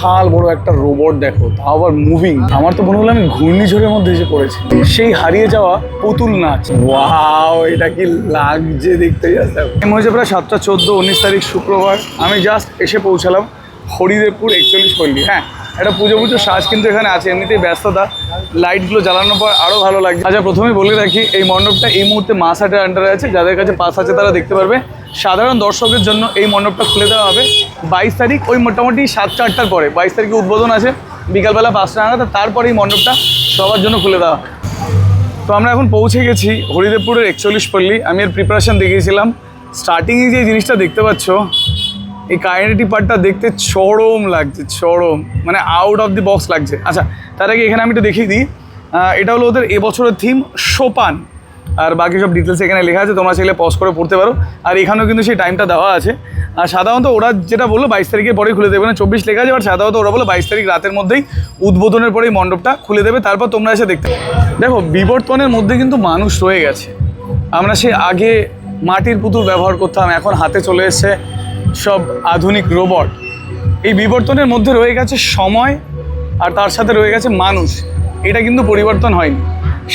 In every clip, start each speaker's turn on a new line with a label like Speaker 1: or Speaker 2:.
Speaker 1: বিশাল বড় একটা রোবট দেখো, তাও আবার মুভিং আমার তো মনে হলো আমি ঘূর্ণিঝড়ের মধ্যে এসে পড়েছি। সেই হারিয়ে যাওয়া পুতুল নাচ। ওয়াও এটা কি লাগছে দেখতে জাস্ট টাইম হয়েছে প্রায় সাতটা চোদ্দ, উনিশ তারিখ শুক্রবার। আমি জাস্ট এসে পৌঁছালাম হরিদেবপুর একচল্লিশ পল্লী। হ্যাঁ একটা পুজো পুজো সাজ কিন্তু এখানে আছে, এমনিতেই ব্যস্ততা। লাইটগুলো জ্বালানোর পর আরও ভালো লাগছে। আচ্ছা প্রথমে বলে রাখি, এই মণ্ডপটা এই মুহূর্তে মাস হাটের আন্ডারে আছে। যাদের কাছে পাস আছে তারা দেখতে পারবে। সাধারণ দর্শকের জন্য এই মণ্ডপটা খুলে দেওয়া হবে। বাইশ তারিখ, ওই মোটামুটি সাতটা আটটার পরে। বাইশ তারিখে উদ্বোধন আছে বিকালবেলা পাঁচটা নাগাদ তারপরে এই মণ্ডপটা সবার জন্য খুলে দেওয়া তো আমরা এখন পৌঁছে গেছি হরিদেবপুরের একচল্লিশ পল্লী। আমি এর প্রিপারেশন দেখিয়েছিলাম। স্টার্টিংয়ে যে জিনিসটা দেখতে পাচ্ছ, এই কাইনেটি পার্টটা দেখতে চরম লাগছে, চরম। মানে আউট অফ দি বক্স লাগছে। আচ্ছা তার আগে এখানে আমি একটু দেখিয়ে দিই। এটা হলো ওদের এবছরের থিম সোপান। আর বাকি সব ডিটেলস এখানে লেখা আছে, তোমরা চাইলে পজ করে পড়তে পারো। আর এখানেও কিন্তু সেই টাইমটা দেওয়া আছে। আর সাধারণত ওরা যেটা বলল, বাইশ তারিখের পরেই খুলে দেবে। না চব্বিশ লেখা আছে বাট সাধারণত ওরা বলো বাইশ তারিখ রাতের মধ্যেই উদ্বোধনের পরেই মণ্ডপটা খুলে দেবে। তারপর তোমরা এসে দেখতে। দেখো, বিবর্তনের মধ্যে কিন্তু মানুষ রয়ে গেছে। আমরা সে আগে মাটির পুতুল ব্যবহার করতাম, এখন হাতে চলে এসেছে সব আধুনিক রোবট এই বিবর্তনের মধ্যে রয়ে গেছে সময়, আর তার সাথে রয়ে গেছে মানুষ। এটা কিন্তু পরিবর্তন হয়নি।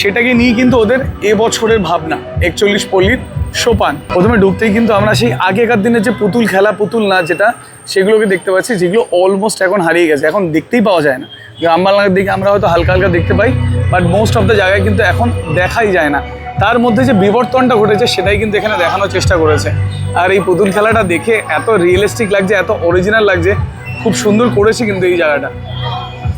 Speaker 1: সেটাকে নিয়ে কিন্তু ওদের এবছরের ভাবনা, একচল্লিশ পল্লীর সোপান। প্রথমে ঢুকতেই কিন্তু আমরা সেই আগেকার দিনের যে পুতুল খেলা, পুতুল না যেটা, সেগুলোকে দেখতে পাচ্ছি, যেগুলো অলমোস্ট এখন হারিয়ে গেছে, এখন দেখতেই পাওয়া যায় না। গ্রাম বাংলার দিকে আমরা হয়তো হালকা হালকা দেখতে পাই বাট মোস্ট অফ দ্য জায়গায় কিন্তু এখন দেখাই যায় না। তার মধ্যে যে বিবর্তনটা ঘটেছে, সেটাই কিন্তু এখানে দেখানোর চেষ্টা করেছে। আর এই পুতুল খেলাটা দেখে এত রিয়েলিস্টিক লাগছে, এত অরিজিনাল লাগছে, খুব সুন্দর করেছে কিন্তু এই জায়গাটা।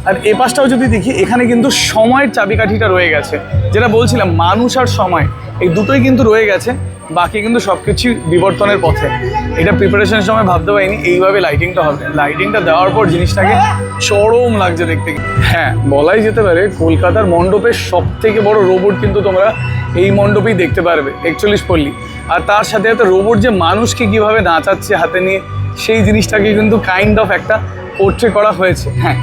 Speaker 1: আর এ পাশটাও যদি দেখি, এখানে কিন্তু সময়ের চাবিকাঠিটা রয়ে গেছে। যেটা বলছিলাম, মানুষ আর সময়, এই দুটোই কিন্তু রয়ে গেছে, বাকি কিন্তু সব কিছুই বিবর্তনের পথে। এটা প্রিপারেশনের সময় ভাবতে পারিনি, এইভাবে লাইটিংটা হবে। লাইটিংটা দেওয়ার পর জিনিসটাকে চরম লাগছে দেখতে। হ্যাঁ বলাই যেতে পারে, কলকাতার মণ্ডপের সব থেকে বড় রোবট কিন্তু তোমরা এই মণ্ডপেই দেখতে পারবে, একচল্লিশ পল্লী। আর তার সাথে সাথে রোবট যে মানুষকে কীভাবে নাচাচ্ছে হাতে নিয়ে, সেই জিনিসটাকে কিন্তু কাইন্ড অফ একটা পোর্ট্রে করা হয়েছে। হ্যাঁ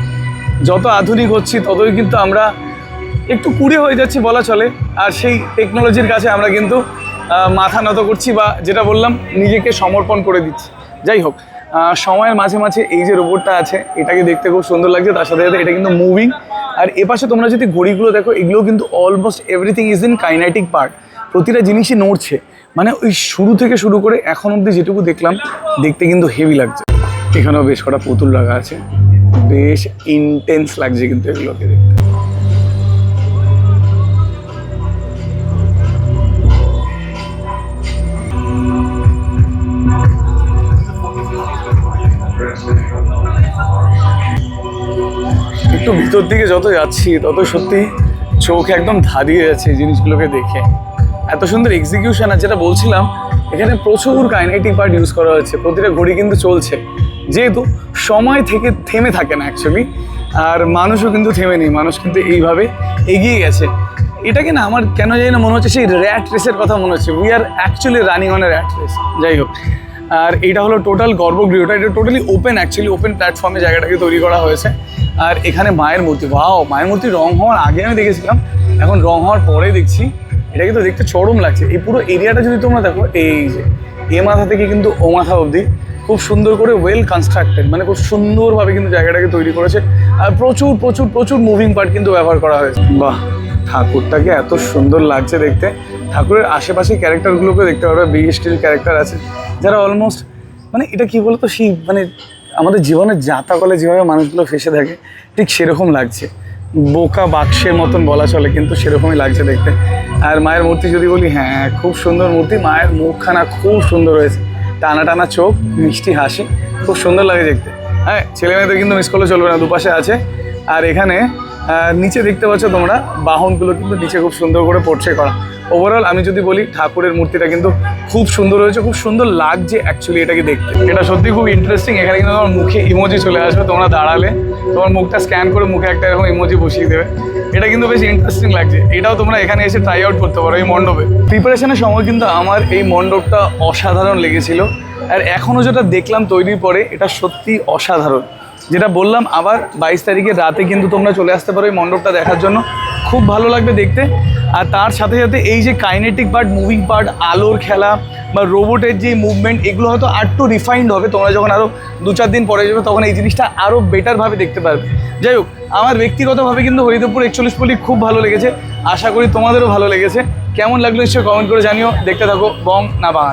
Speaker 1: যত আধুনিক হচ্ছি, ততই কিন্তু আমরা একটু কুড়ে হয়ে যাচ্ছি বলা চলে। আর সেই টেকনোলজির কাছে আমরা কিন্তু মাথা নত করছি বা যেটা বললাম, নিজেকে সমর্পণ করে দিচ্ছি। যাই হোক সময়ের মাঝে মাঝে এই যে রোবটটা আছে, এটাকে দেখতে খুব সুন্দর লাগছে, তার সাথে সাথে এটা কিন্তু মুভিং আর এপাশে তোমরা যদি ঘড়িগুলো দেখো, এগুলো কিন্তু almost everything is in kinetic part প্রতিটা জিনিসই নড়ছে। মানে ওই শুরু থেকে শুরু করে এখন অবধি যেটুকু দেখলাম, দেখতে কিন্তু হেভি লাগছে। এখানেও বেশ কটা পুতুল রাখা আছে। বেশ ইন্টেন্স লাগছে কিন্তু এগুলোকে দেখতে। একটু ভিতর দিকে যত যাচ্ছি, তত সত্যি চোখ একদম ধারিয়ে যাচ্ছে এই জিনিসগুলোকে দেখে। এত সুন্দর এক্সিকিউশন আর যেটা বলছিলাম, এখানে প্রচুর কাইনেটিক পার্ট ইউজ করা হয়েছে, প্রতিটা ঘড়ি কিন্তু চলছে। যেহেতু সময় থেকে থেমে থাকে না অ্যাকচুয়ালি আর মানুষও কিন্তু থেমে নেই, মানুষ কিন্তু এইভাবে এগিয়ে গেছে। এটাকে না আমার কেন জানি না মনে হচ্ছে সেই র্যাট রেসের কথা মনে হচ্ছে। We are actually running on a rat race যাই হোক। আর এটা হলো টোটাল গর্ভগৃহটা, এটা টোটালি ওপেন অ্যাকচুয়ালি ওপেন প্ল্যাটফর্মে জায়গাটাকে তৈরি করা হয়েছে। আর এখানে মায়ের মূর্তি বাও মায়ের মূর্তি রং হওয়ার আগে আমি দেখেছিলাম, এখন রং হওয়ার পরে দেখছি। এটা কিন্তু দেখতে চরম লাগছে। এই পুরো এরিয়াটা যদি তোমরা দেখো, এই যে, এ মাথা থেকে কিন্তু ও মাথা অবধি। খুব সুন্দর করে ওয়েল কনস্ট্রাক্টেড মানে খুব সুন্দরভাবে কিন্তু জায়গাটাকে তৈরি করেছে। আর প্রচুর প্রচুর প্রচুর মুভিং পার্ট কিন্তু ব্যবহার করা হয়েছে। বাহ! ঠাকুরটাকে এত সুন্দর লাগছে দেখতে। ঠাকুরের আশেপাশে ক্যারেক্টারগুলোকে দেখতে পারবে বিগ স্টিল ক্যারেক্টার আছে। যারা অলমোস্ট মানে এটা কি বলতো, সেই মানে আমাদের জীবনের যাতা কলে যেভাবে মানুষগুলো ফেসে থাকে, ঠিক সেরকম লাগছে। বোকা বাক্সের মতন বলা চলে, কিন্তু সেরকমই লাগছে দেখতে। আর মায়ের মূর্তি যদি বলি হ্যাঁ খুব সুন্দর মূর্তি। মায়ের মুখখানা খুব সুন্দর হয়েছে। টানা টানা চোখ, মিষ্টি হাসি, খুব সুন্দর লাগে দেখতে। হ্যাঁ ছেলে মেয়েদের কিন্তু মিস করলে চলবে না, দুপাশে আছে। আর এখানে নিচে দেখতে পাচ্ছ তোমরা, বাহনগুলো কিন্তু নিচে খুব সুন্দর করে পড়ছে করা। ওভারঅল আমি যদি বলি, ঠাকুরের মূর্তিটা কিন্তু খুব সুন্দর হয়েছে, খুব সুন্দর লাগছে অ্যাকচুয়ালি এটাকে দেখতে। এটা সত্যি খুব ইন্টারেস্টিং এখানে কিন্তু তোমার মুখে ইমোজি চলে আসবে, তোমরা দাঁড়ালে, তোমার মুখটা স্ক্যান করে মুখে একটা এরকম ইমোজি বসিয়ে দেবে। এটা কিন্তু বেশ ইন্টারেস্টিং লাগছে। এটাও তোমরা এখানে এসে ট্রাই আউট করতে পারো এই মণ্ডপে। প্রিপারেশনের সময় কিন্তু আমার এই মণ্ডপটা অসাধারণ লেগেছিল। আর এখনও যেটা দেখলাম তৈরির পরে, এটা সত্যি অসাধারণ। যেটা বললাম, আবার বাইশ তারিখের রাতে কিন্তু তোমরা চলে আসতে পারো এই মণ্ডপটা দেখার জন্য। খুব ভালো লাগবে দেখতে। আর তার সাথে সাথে এই যে কাইনেটিক পার্ট মুভিং পার্ট আলোর খেলা বা রোবটের যে মুভমেন্ট এগুলো হয়তো আরটু রিফাইন্ড হবে। তোমরা যখন আরও দু চার দিন পরে যাবে, তখন এই জিনিসটা আরও বেটারভাবে দেখতে পারবে। যাই হোক, আমার ব্যক্তিগতভাবে কিন্তু হরিদেবপুর একচল্লিশ পল্লী খুব ভালো লেগেছে। আশা করি তোমাদেরও ভালো লেগেছে। কেমন লাগল নিশ্চয়ই কমেন্ট করে জানিও। দেখতে থাকো, বং না বাঙাল।